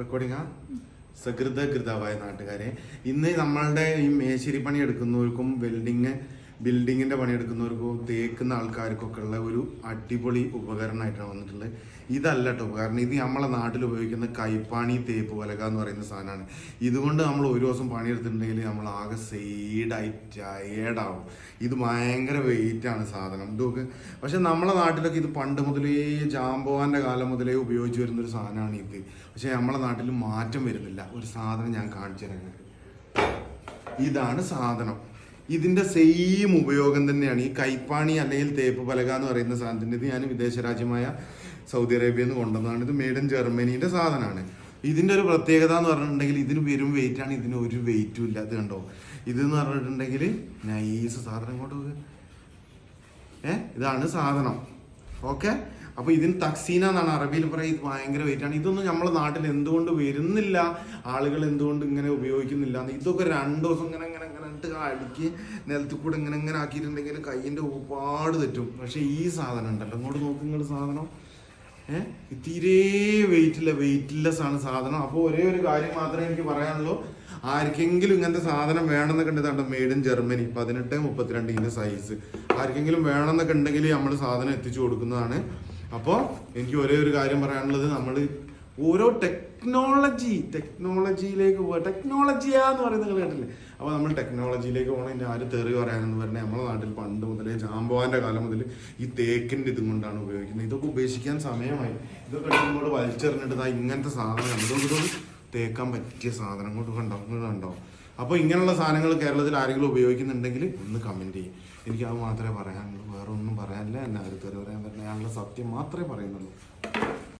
Recording സകൃത കൃതമായ നാട്ടുകാരെ ഇന്ന് നമ്മളുടെ ഈ മേശിരി പണി എടുക്കുന്നവർക്കും വെൽഡിങ് ബിൽഡിങ്ങിന്റെ പണി എടുക്കുന്നവർക്കും തേക്കുന്ന ആൾക്കാർക്കൊക്കെ ഉള്ള ഒരു അടിപൊളി ഉപകരണമായിട്ടാണ് വന്നിട്ടുള്ളത്. ഇതല്ല കേട്ടോ ഉപകരണം ഇത് നമ്മളെ നാട്ടിൽ ഉപയോഗിക്കുന്ന കൈപ്പാണി തേപ്പ് വലക എന്ന് പറയുന്ന സാധനമാണ്. ഇതുകൊണ്ട് നമ്മൾ ഒരു ദിവസം പണിയെടുത്തിട്ടുണ്ടെങ്കിൽ നമ്മൾ ആകെ സൈഡായി ടയേർഡാവും. ഇത് ഭയങ്കര വെയിറ്റ് ആണ് സാധനം. ഇതൊക്കെ പക്ഷെ നമ്മളെ നാട്ടിലൊക്കെ ഇത് പണ്ട് മുതലേ ജാമ്പോവാന്റെ കാലം മുതലേ ഉപയോഗിച്ച് വരുന്ന ഒരു സാധനമാണ് ഇത്. പക്ഷേ നമ്മളെ നാട്ടിൽ മാറ്റം വരുന്നില്ല. ഒരു സാധനം ഞാൻ കാണിച്ചു തരാം ഇതാണ് സാധനം. ഇതിന്റെ സെയിം ഉപയോഗം തന്നെയാണ്. ഈ കൈപ്പാണി അല്ലെങ്കിൽ തേപ്പ് പലക എന്ന് പറയുന്ന സാധനത്തിന്റെ ഇത് ഞാൻ വിദേശ രാജ്യമായ സൗദി അറേബ്യയിൽ നിന്ന് കൊണ്ടുവന്നതാണ്. ഇത് മെയ്ഡ് ഇൻ ജർമ്മനിയുടെ സാധനമാണ്. ഇതിന്റെ ഒരു പ്രത്യേകത എന്ന് പറഞ്ഞിട്ടുണ്ടെങ്കിൽ ഇതിന് വെറും വെയിറ്റ് ആണ്. ഇതിന് ഒരു വെയിറ്റും ഇല്ല അത് കണ്ടോ? ഇത് എന്ന് പറഞ്ഞിട്ടുണ്ടെങ്കിൽ നൈസ് സാധനം കൊണ്ട് ഏ? ഇതാണ് സാധനം. ഓക്കെ അപ്പൊ ഇതിന് തക്സീന എന്നാണ് അറബിയിൽ പറയുക ഇത് ഭയങ്കര വെയിറ്റാണ് ഇതൊന്നും നമ്മുടെ നാട്ടിൽ എന്തുകൊണ്ട് വരുന്നില്ല? ആളുകൾ എന്തുകൊണ്ട് ഇങ്ങനെ ഉപയോഗിക്കുന്നില്ല? എന്ന് ഇതൊക്കെ രണ്ട് ദിവസം ഇങ്ങനെ ഇങ്ങനെ ഇങ്ങനെ അടിക്ക് നിലത്തിൽ കൂടെ ഇങ്ങനെ ഇങ്ങനെ ആക്കിയിട്ടുണ്ടെങ്കിൽ കയ്യിന്റെ ഒരുപാട് തെറ്റും. പക്ഷേ ഈ സാധനം ഉണ്ടല്ലോ. ഇങ്ങോട്ട് നോക്ക് നിങ്ങൾ സാധനം. ഏഹ് തീരെ വെയിറ്റില്ല വെയിറ്റ്ലെസ് ആണ് സാധനം. അപ്പോൾ ഒരേ ഒരു കാര്യം മാത്രമേ എനിക്ക് പറയാനുള്ളൂ. ആർക്കെങ്കിലും ഇങ്ങനത്തെ സാധനം വേണമെന്നൊക്കെ ഉണ്ടെങ്കിൽ മെയ്ഡ് ഇൻ ജർമ്മനി പതിനെട്ട് മുപ്പത്തിരണ്ട് ഇതിന്റെ സൈസ് ആർക്കെങ്കിലും വേണമെന്നൊക്കെ ഉണ്ടെങ്കിൽ നമ്മൾ സാധനം എത്തിച്ചു കൊടുക്കുന്നതാണ്. അപ്പോൾ എനിക്ക് ഒരേ ഒരു കാര്യം പറയാനുള്ളത്. നമ്മൾ ഓരോ ടെക്നോളജി ടെക്നോളജിയിലേക്ക് പോവുക. ടെക്നോളജിയാന്ന് പറയുന്നത് നിങ്ങൾ കേട്ടില്ലേ അപ്പോൾ നമ്മൾ ടെക്നോളജിയിലേക്ക് പോകണം. ഇനി ആര് തെറി പറയാനെന്ന് പറഞ്ഞാൽ നമ്മുടെ നാട്ടിൽ പണ്ട് മുതലേ ജാമ്പവാന്റെ കാലം മുതൽ ഈ തേക്കിന്റെ ഇതും കൊണ്ടാണ് ഉപയോഗിക്കുന്നത്. ഇതൊക്കെ ഉപേക്ഷിക്കാൻ സമയമായി. ഇതൊക്കെ നമ്മളോട് വലിച്ചെറിഞ്ഞിട്ട് ഇങ്ങനത്തെ സാധനം ഇതൊക്കെ തേക്കാൻ പറ്റിയ സാധനം കൊണ്ട് കണ്ടോ? കണ്ടോ? അപ്പോൾ ഇങ്ങനെയുള്ള സാധനങ്ങൾ കേരളത്തിൽ ആരെങ്കിലും ഉപയോഗിക്കുന്നുണ്ടെങ്കിൽ ഒന്ന് കമന്റ് ചെയ്യും. എനിക്ക് അത് മാത്രമേ പറയാനുള്ളൂ. വേറെ ഒന്നും പറയാനില്ല. എന്നെ തെറി പറയാൻ പറ്റില്ല ഞാനുള്ള സത്യം മാത്രമേ പറയുന്നുള്ളൂ.